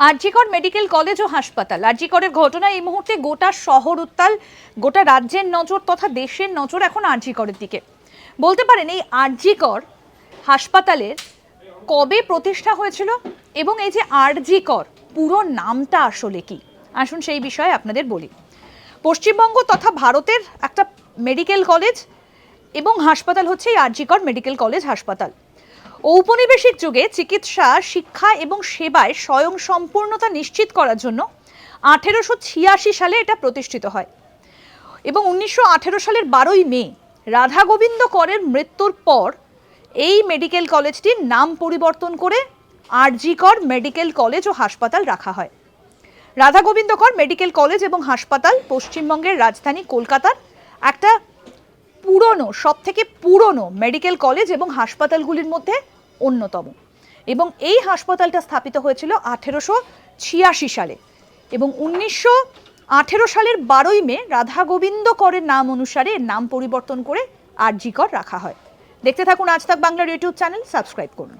RG Kar medical college ও হাসপাতাল। আরজিকরের ঘটনা এই মুহূর্তে গোটা শহর উত্তাল, গোটা রাজ্যের নজর তথা দেশের নজর এখন আরজিকরের দিকে। বলতে পারেন, এই আরজিকর হাসপাতালের কবে প্রতিষ্ঠা হয়েছিল এবং এই যে আরজিকর, পুরো নামটা আসলে কি? আসুন সেই বিষয়ে আপনাদের বলি। পশ্চিমবঙ্গ তথা ভারতের একটা মেডিকেল কলেজ এবং হাসপাতাল হচ্ছে এই আরজিকর মেডিকেল কলেজ হাসপাতাল। ঔপনিবেশিক যুগে চিকিৎসা, শিক্ষা এবং সেবায় স্বয়ং সম্পূর্ণতা নিশ্চিত করার জন্য আঠেরোশো ছিয়াশি সালে এটা প্রতিষ্ঠিত হয়। এবং উনিশশো আঠেরো সালের বারোই মে রাধা গোবিন্দ করের মৃত্যুর পর এই মেডিকেল কলেজটির নাম পরিবর্তন করে আরজিকর মেডিকেল কলেজ ও হাসপাতাল রাখা হয়। রাধা গোবিন্দ কর মেডিকেল কলেজ এবং হাসপাতাল পশ্চিমবঙ্গের রাজধানী কলকাতার একটা পুরনো সব থেকে পুরনো মেডিকেল কলেজ এবং হাসপাতালগুলির মধ্যে অন্যতম। এবং এই হাসপাতালটা স্থাপিত হয়েছিল আঠেরোশো ছিয়াশি সালে এবং উনিশশো আঠেরো সালের বারোই মে রাধা গোবিন্দ করের নাম অনুসারে নাম পরিবর্তন করে আরজি কর রাখা হয়। দেখতে থাকুন আজ তাক বাংলার ইউটিউব চ্যানেল, সাবস্ক্রাইব করুন।